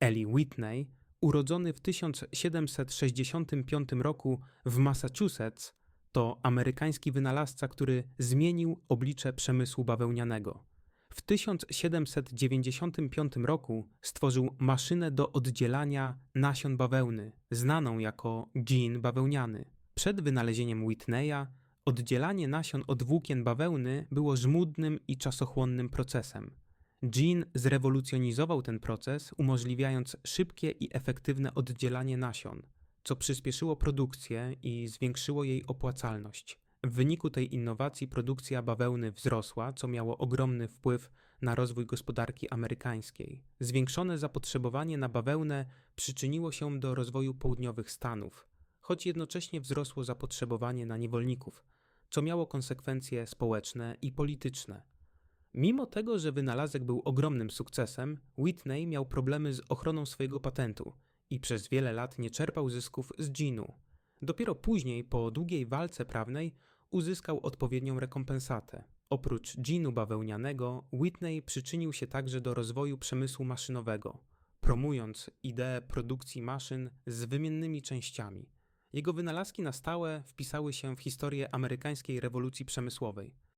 Eli Whitney, urodzony w 1765 roku w Massachusetts, to amerykański wynalazca, który zmienił oblicze przemysłu bawełnianego. W 1795 roku stworzył maszynę do oddzielania nasion bawełny, znaną jako gin bawełniany. Przed wynalezieniem Whitneya oddzielanie nasion od włókien bawełny było żmudnym i czasochłonnym procesem. Gin zrewolucjonizował ten proces, umożliwiając szybkie i efektywne oddzielanie nasion, co przyspieszyło produkcję i zwiększyło jej opłacalność. W wyniku tej innowacji produkcja bawełny wzrosła, co miało ogromny wpływ na rozwój gospodarki amerykańskiej. Zwiększone zapotrzebowanie na bawełnę przyczyniło się do rozwoju południowych Stanów, choć jednocześnie wzrosło zapotrzebowanie na niewolników, co miało konsekwencje społeczne i polityczne. Mimo tego, że wynalazek był ogromnym sukcesem, Whitney miał problemy z ochroną swojego patentu i przez wiele lat nie czerpał zysków z ginu. Dopiero później, po długiej walce prawnej, uzyskał odpowiednią rekompensatę. Oprócz ginu bawełnianego, Whitney przyczynił się także do rozwoju przemysłu maszynowego, promując ideę produkcji maszyn z wymiennymi częściami. Jego wynalazki na stałe wpisały się w historię amerykańskiej rewolucji przemysłowej.